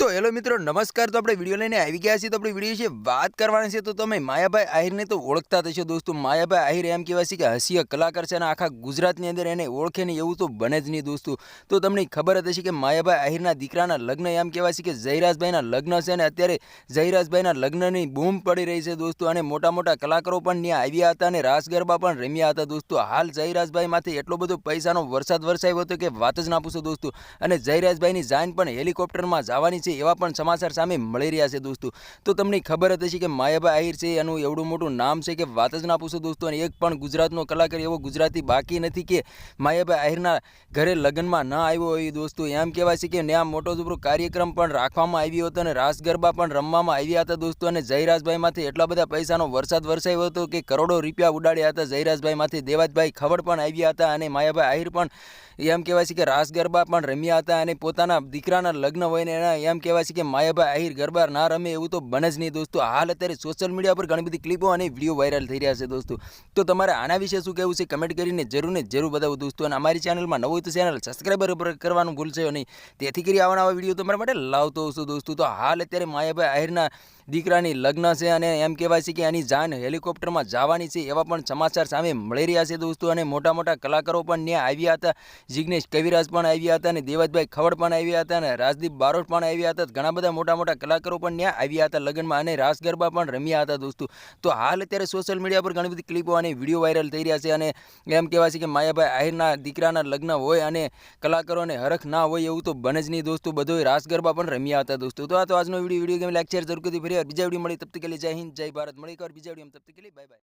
તો હેલો મિત્રો, નમસ્કાર. તો આપણે વીડિયો લઈને આવી ગયા છીએ. તો આપણે વીડિયો છે વાત કરવાની છે. તો તમે માયાભાઈ આહિરને તો ઓળખતા થશો દોસ્તો. માયાભાઈ આહિર એમ કહેવાય છે કે હાસ્ય કલાકાર છે અને આખા ગુજરાતની અંદર એને ઓળખે ને એવું તો બને જ નહીં દોસ્તો. તો તમને ખબર હશે કે માયાભાઈ આહિરના દીકરાના લગ્ન એમ કહેવાય છે કે જયરાજભાઈના લગ્ન છે અને અત્યારે જયરાજભાઈના લગ્નની બૂમ પડી રહી છે દોસ્તો. અને મોટા મોટા કલાકારો પણ ત્યાં આવ્યા હતા અને રાસ ગરબા પણ રમ્યા હતા દોસ્તો. હાલ જયરાજભાઈમાંથી એટલો બધો પૈસાનો વરસાદ વરસાવ્યો હતો કે વાત જ ના પૂછો દોસ્તો. અને જયરાજભાઈની જાન પણ હેલિકોપ્ટરમાં જવાની છે એવા પણ સમાચાર સામે મળી રહ્યા છે દોસ્તો. તો તમને ખબર જ હશે કે માયાભાઈ આહિર છે, એનું એવડું મોટું નામ છે કે વાત જ ના પૂછો દોસ્તો, અને એક પણ ગુજરાતનો કલાકાર એવો ગુજરાતી બાકી નથી કે માયાભાઈ આહિરના ઘરે લગ્નમાં ન આવ્યો હોય દોસ્તો. એમ કહેવાય છે કે ત્યાં મોટો જબરો કાર્યક્રમ પણ રાખવામાં આવ્યો હતો અને રાસ ગરબા પણ રમવામાં આવ્યા હતા દોસ્તો, અને જયરાજભાઈમાંથી એટલા બધા પૈસાનો વરસાદ વરસાયો હતો કે કરોડો રૂપિયા ઉડાડ્યા હતા જયરાજભાઈમાંથી. દેવાજભાઈ ખબર પણ આવ્યા હતા અને માયાભાઈ આહિર પણ એમ કહેવાય છે કે રાસ ગરબા પણ રમ્યા હતા અને પોતાના દીકરાના લગ્ન હોય ને એના એમ કહેવાય છે કે માયાભાઈ આહિર ગરબા ના રમે એવું તો બને જ નહીં દોસ્તો. હાલ અત્યારે સોશિયલ મીડિયા પર ઘણી બધી ક્લિપો અને વીડિયો વાયરલ થઈ રહ્યા છે દોસ્તો. તો તમારે આના વિશે શું કહેવું છે કમેન્ટ કરીને જરૂર ને જરૂર બતાવો દોસ્તો. અને અમારી ચેનલમાં નવું તો ચેનલ સબસ્ક્રાઈબર કરવાનું ભૂલશો નહીં. તેથી કરી આવા નવા વીડિયો તમારા માટે લાવતો હશું દોસ્તો. તો હાલ અત્યારે માયાભાઈ આહિરના દીકરાની લગ્ન છે અને એમ કહેવાય છે કે એની જાન હેલિકોપ્ટરમાં જવાની છે એવા પણ સમાચાર સામે મળી રહ્યા છે દોસ્તો. અને મોટા મોટા કલાકારો પણ ત્યાં આવ્યા હતા. જિગ્નેશ કવિરાજ પણ આવ્યા હતા અને દેવજભાઈ ખવડ પણ આવ્યા હતા અને રાજદીપ બારોટ પણ આવ્યા હતા. ઘણા બધા મોટા મોટા કલાકારો પણ ત્યાં આવ્યા હતા લગ્નમાં અને રાસ ગરબા પણ રમ્યા હતા દોસ્તો. તો હાલ અત્યારે સોશિયલ મીડિયા પર ઘણી બધી ક્લિપો અને વીડિયો વાયરલ થઈ રહ્યા છે અને એમ કહેવાય છે કે માયાભાઈ આહિરના દીકરાના લગ્ન હોય અને કલાકારોને હરખ ના હોય એવું તો બને જ નહીં દોસ્તો. બધો રાસ ગરબા પણ રમ્યા હતા દોસ્તો. તો આ તો આજનો વીડિયો. વીડિયો ગેમ જરૂર કરી ફરી વાર બીજા વીડિયો મળી તબ તક કે લીએ જય હિન્દ, જય ભારત, મળી કર બીજા વીડિયો તબ કે લીએ બાય બાય